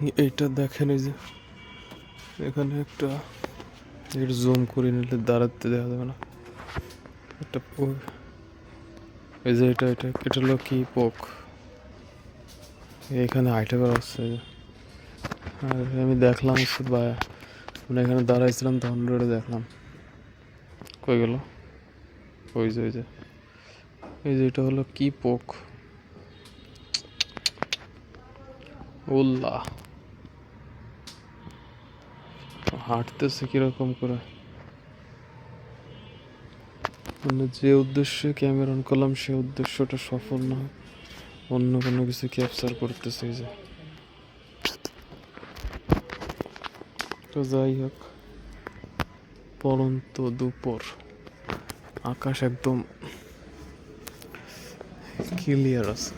এইটা দেখেন এই যে। এখানে একটা এটা জুম করে নিলে দাঁড়াতে দেখা যাবে না। একটা পো- এই যে এটা এটা এটা হলো কি পোক। এখানে হাইটে করা হচ্ছে। আর আমি দেখলাম বা মানে এখানে দাঁড়াইছিলাম তখন রোডে দেখলাম। কই গেল? ওই যে ওই যে। এই যে এটা হলো কি পোক? উল্লাহ। হাঁটতেছে কীরকম করে? মানে যে উদ্দেশ্যে ক্যামেরা অন করলাম, সে উদ্দেশ্যটা সফল না। অন্য কোনো কিছু ক্যাপচার করতেছে যে। তো যাই হোক পরন্ত দুপুর। আকাশ একদম ক্লিয়ার আছে।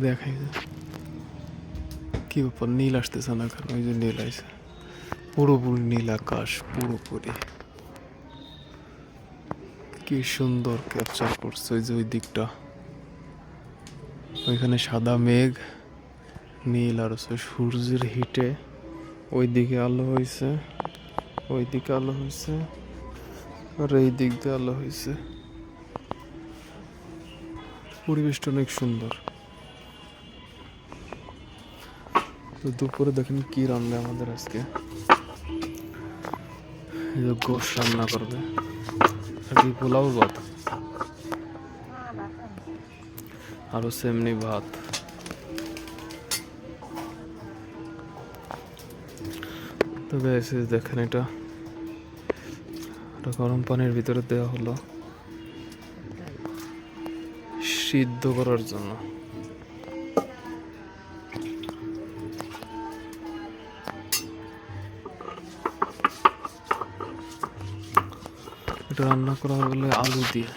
দেখাই যায় কি ব্যাপার নীল আসতেছে না কেন? ওই যে নীল আইছে। পুরোপুরি নীল আকাশ, পুরোপুরি। কি সুন্দর ক্যাপচার করছে ওই যে ওই দিকটা। ওইখানে সাদা মেঘ, নীল আর হচ্ছে সূর্যের হিটে। ওই দিকে আলো হয়েছে ওই দিকে আলো হয়েছে আর এই দিক দিয়ে আলো হয়েছে পরিবেশটা অনেক সুন্দর। তো দুপুরে দেখেন কি রান্না আমাদের আজকে। গোশ রান্না করবে। আর পোলাও ভাত। আরও সেমনি ভাত। তো গাইস এই দেখেন এটা। এটা গরম পানির ভিতরে দেওয়া হলো। সিদ্ধ করার জন্য। এটা রান্না করা হলে আলু দিয়ে।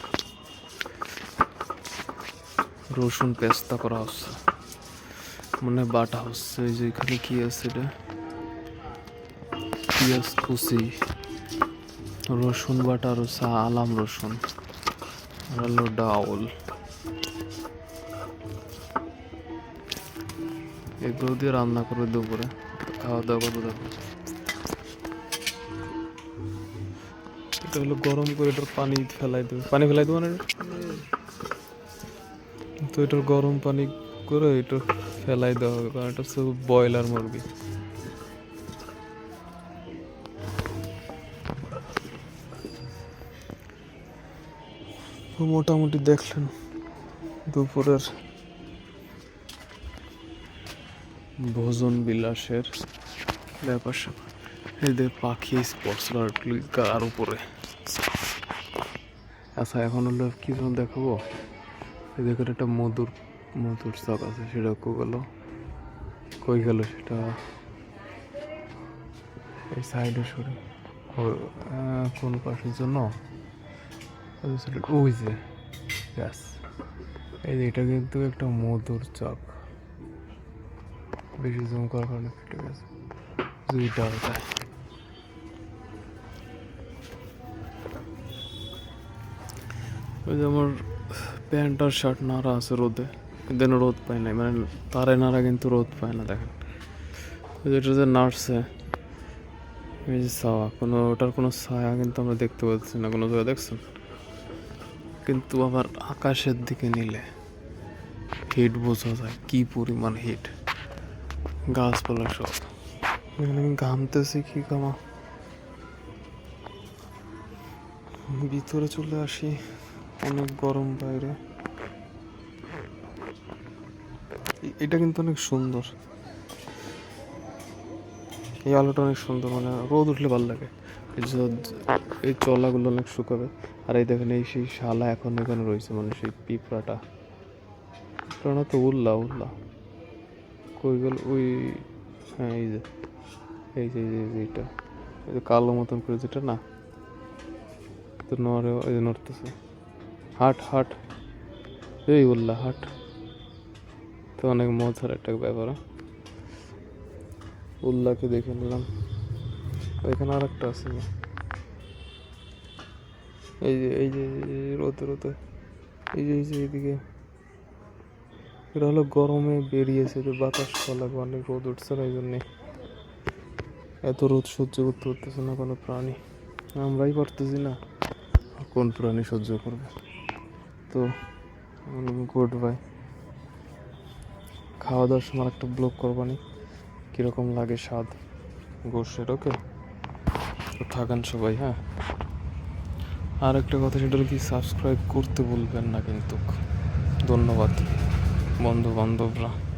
রসুন পেস্তা করা হচ্ছে। মানে বাটা হচ্ছে যে এখানে কি আছে এটা? পেঁয়াজ কুচি, রসুন বাটা হচ্ছে আলাম রসুন। আর হলো ডাউল। এগুলো দিয়ে রান্না করে দুপুরে। খাওয়া দাওয়া করবে দেখো এটা হলো গরম করে এটার পানি ফেলাই দেবে। পানি ফেলাই দেবো না তো এটার গরম পানি করে এটা ফেলাই দেওয়া হবে, কারণ এটা হচ্ছে ব্রয়লার মুরগি। মোটামুটি দেখলেন দুপুরের ভোজন বিলাসের ব্যাপার। যে পাখি স্পোর্টস কার উপরে। আচ্ছা এখন হলো কি যেন দেখাবো? দেখুন, একটা মধুর মধুর চক আছে, সেটা কো গেল। কই গেল সেটা? এই সাইডে সরে। কোন পাশের জন্য? ওই যে ব্যাস। এই যে, এটা কিন্তু একটা মধুর চক। বেশি জুম করার কারণে ফেটে গেছে। দুইটা ওটা ওই যে আমার প্যান্ট আর শার্ট নাড়া আছে রোদে এখানে রোদ পায় না মানে তারে নাড়া কিন্তু রোদ পায় না, দেখেন। ওই যে নাড়ছে, এই যে ছাওয়া, কোনো, ওটার কোনো ছায়া কিন্তু আমরা দেখতে পাচ্ছি না, কোনো জায়গায় দেখছেন? কিন্তু আবার আকাশের দিকে নিলে হিট বোঝা যায়, কী পরিমাণ হিট গাছপালা সব। এখানে আমি ঘামতেছি কি কামা ভিতরে চলে আসি। অনেক গরম বাইরে। এটা কিন্তু অনেক সুন্দর। এই আলোটা অনেক সুন্দর মানে রোদ উঠলে ভালো লাগে। এই চলাগুলো অনেক শুকাবে। আর এই দেখেন, এই সেই শালা এখন এখানে রয়েছে মানে সেই পিঁপড়াটা। পিঁপড়া তো উল্লা উল্লা। কই গেল? ওই হ্যাঁ এই যে এই যে এই যে এইটা এই যে কালো মতন করে যেটা না, তো নড়ে এই যে নড়তেছে। হাট হাট। এই উল্লা হাট। তো অনেক মজার একটা ব্যাপার হ্যাঁ। উল্লাকে দেখে নিলাম। এখানে আর একটা আছে। এই যে এই যে রোদে রোদে। এই যে এই যে, এইদিকে। এটা হলো গরমে বেরিয়েছে যে বাতাস লাগবে, অনেক রোদ উঠছে না এই জন্যে এত রোদ সহ্য করতে পারতেছে না কোনো প্রাণী। আমরাই পারতেছি না। কোন প্রাণী সহ্য করবে? তো গুড বাই খাওয়া দাওয়ার সময় একটা ব্লগ করব করবানি কীরকম লাগে স্বাদ? গোষ্ঠের ওকে তো থাকেন সবাই হ্যাঁ? আর একটা কথা, সেটা কি সাবস্ক্রাইব করতে বলবেন না কিন্তু। ধন্যবাদ বন্ধু বান্ধবরা